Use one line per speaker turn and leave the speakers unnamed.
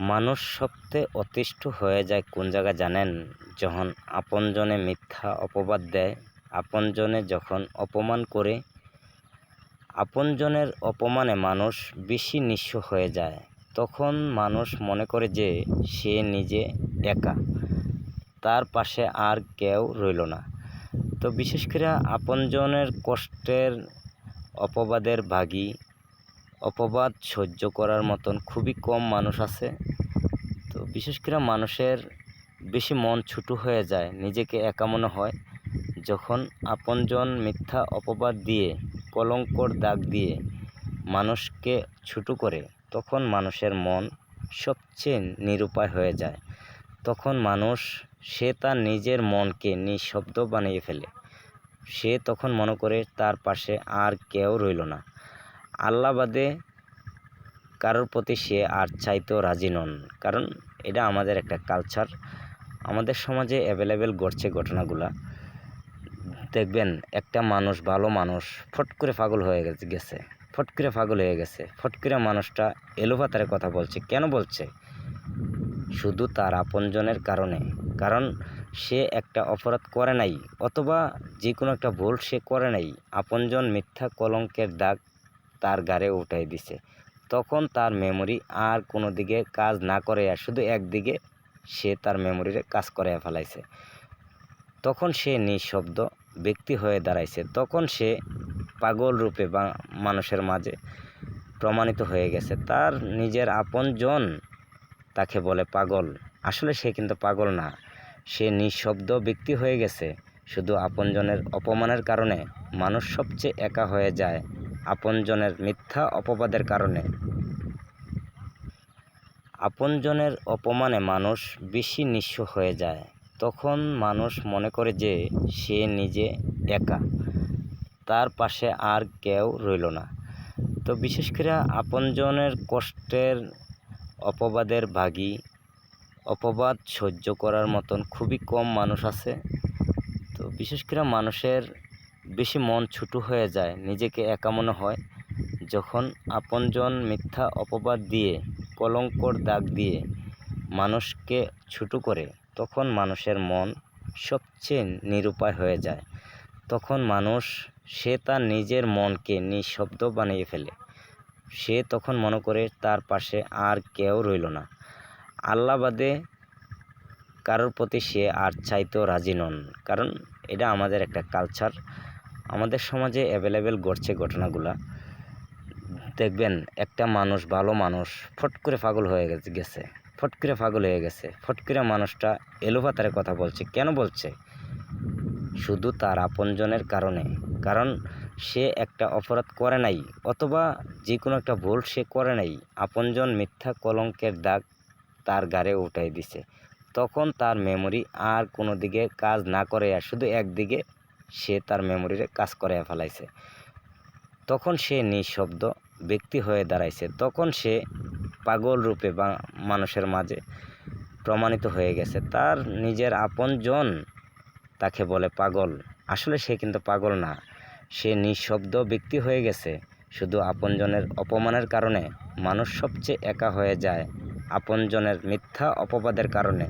মানুষ সবচেয়ে অতিষ্ঠ হয়ে যায় কোন জায়গায় জানেন? যখন আপনজনে মিথ্যা অপবাদ দেয়, আপনজনে যখন অপমান করে, আপনজনের অপমানে মানুষ বেশি নিঃস্ব হয়ে যায়। তখন মানুষ মনে করে যে সে নিজে একা, তার পাশে আর কেউ রইল না। তো বিশেষ করে আপনজনের কষ্টের অপবাদের ভাগী অপবাদ সহ্য করার মতন খুবই কম মানুষ আছে। তো বিশেষ করে মানুষের বেশি মন ছোটো হয়ে যায়, নিজেকে একা মনে হয়। যখন আপনজন মিথ্যা অপবাদ দিয়ে, কলঙ্কর দাগ দিয়ে মানুষকে ছোটো করে, তখন মানুষের মন সবচেয়ে নিরুপায় হয়ে যায়। তখন মানুষ, সে তার নিজের মনকে নিঃশব্দ বানিয়ে ফেলে। সে তখন মনে করে তার পাশে আর কেউ রইল না। আল্লাহ বাদে কারোর প্রতি সে আর চাইতেও রাজি নন। কারণ এটা আমাদের একটা কালচার আমাদের সমাজে অ্যাভেলেবেল ঘটছে ঘটনাগুলা। দেখবেন, একটা মানুষ, ভালো মানুষ, ফট করে পাগল হয়ে গেছে ফট করে পাগল হয়ে গেছে। ফট করে মানুষটা এলোপাতারে কথা বলছে। কেন বলছে? শুধু তার আপনজনের কারণে। কারণ সে একটা অপরাধ করে নাই, অথবা যে কোনো একটা ভুল সে করে নাই। আপনজন মিথ্যা কলঙ্কের দাগ তার গাড়ে উঠাই দিছে। তখন তার মেমোরি আর কোনো দিকে কাজ না করে আর শুধু একদিকে সে তার মেমোরিরে কাজ করে ফেলাইছে। তখন সে নিঃশব্দ ব্যক্তি হয়ে দাঁড়াইছে। তখন সে পাগল রূপে বা মানুষের মাঝে প্রমাণিত হয়ে গেছে। তার নিজের আপনজন তাকে বলে পাগল। আসলে সে কিন্তু পাগল না। সে নিঃশব্দ ব্যক্তি হয়ে গেছে। শুধু আপনজনের অপমানের কারণে মানুষ সবচেয়ে একা হয়ে যায়। আপনজনের মিথ্যা অপবাদের কারণে। আপনজনের অপমানে মানুষ বেশি নিঃস্ব হয়ে যায়। তখন মানুষ মনে করে যে সে নিজে একা, তার পাশে আর কেউ রইল না। তো বিশেষ করে আপনজনের কষ্টের অপবাদের ভাগী অপবাদ সহ্য করার মতন খুবই কম মানুষ আছে। তো বিশেষ করে মানুষের বেশি মন ছোটো হয়ে যায়, নিজেকে একা মনে হয়। যখন আপনজন মিথ্যা অপবাদ দিয়ে, কলঙ্কর দাগ দিয়ে মানুষকে ছোটো করে, তখন মানুষের মন সবচেয়ে নিরুপায় হয়ে যায়। তখন মানুষ, সে তার নিজের মনকে নিঃশব্দ বানিয়ে ফেলে। সে তখন মনে করে তার পাশে আর কেউ রইল না। আল্লাহ বাদে কারোর প্রতি সে আর চাইতেও রাজি নন, কারণ এটা আমাদের একটা কালচার আমাদের সমাজে অ্যাভেলেবেল ঘটছে ঘটনাগুলা। দেখবেন একটা মানুষ, ভালো মানুষ, ফট করে পাগল হয়ে গেছে ফট করে পাগল হয়ে গেছে। ফট করে মানুষটা এলোপাতারে কথা বলছে। কেন বলছে? শুধু তার আপনজনের কারণে। কারণ সে একটা অপরাধ করে নাই, অথবা যে কোনো একটা ভুল সে করে নাই। আপনজন মিথ্যা কলঙ্কের দাগ তার গাড়ে উঠাই দিছে। তখন তার মেমোরি আর কোনো দিকে কাজ না করে, আর শুধু একদিকে সে তার মেমোরিরে কাজ করে ফেলাইছে। তখন সে নিঃশব্দ ব্যক্তি হয়ে দাঁড়াইছে। তখন সে পাগল রূপে বা মানুষের মাঝে প্রমাণিত হয়ে গেছে। তার নিজের আপনজন তাকে বলে পাগল। আসলে সে কিন্তু পাগল না। সে নিঃশব্দ ব্যক্তি হয়ে গেছে। শুধু আপনজনের অপমানের কারণে। মানুষ সবচেয়ে একা হয়ে যায়। আপনজনের মিথ্যা অপবাদের কারণে।